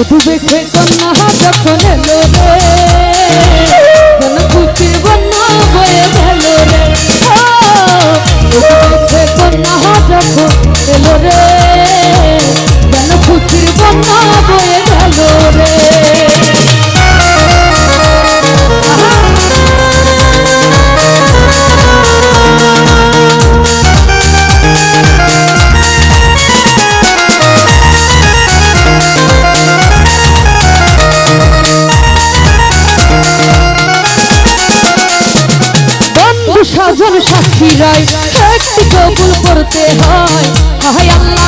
মধুবে কন্যা যখন এলো রে খুশি বন্যা বয়ে গেল রে? মধুবে কন্যা যখন এলো রে দুজন সাক্ষী রায়। একটি কবুল করতে হয়। আল্লাহ।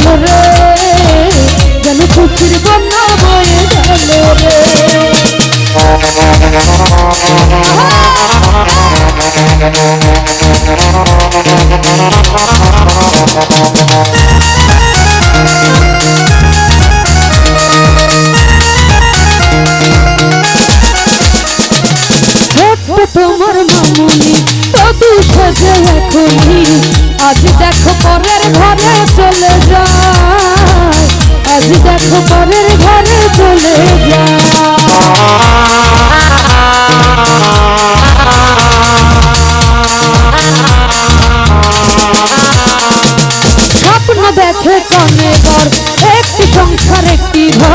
যাব তোমার মামুনি কত সাজা এখনই আজ দেখ পরের ঘরে চলে যায়। আজ দেখো পরের ঘরে চলে স্বপ্ন দেখে কনে একটি সংসার, একটি ঘর।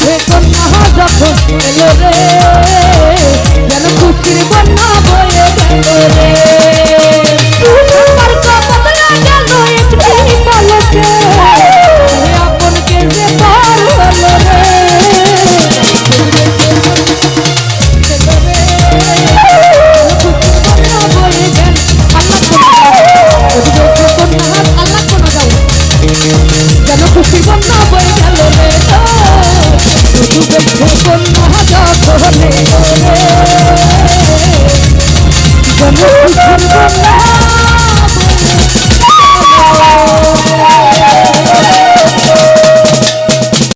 যখন রে যেন খুশি বন্যা বয়ে গেল রে Oh,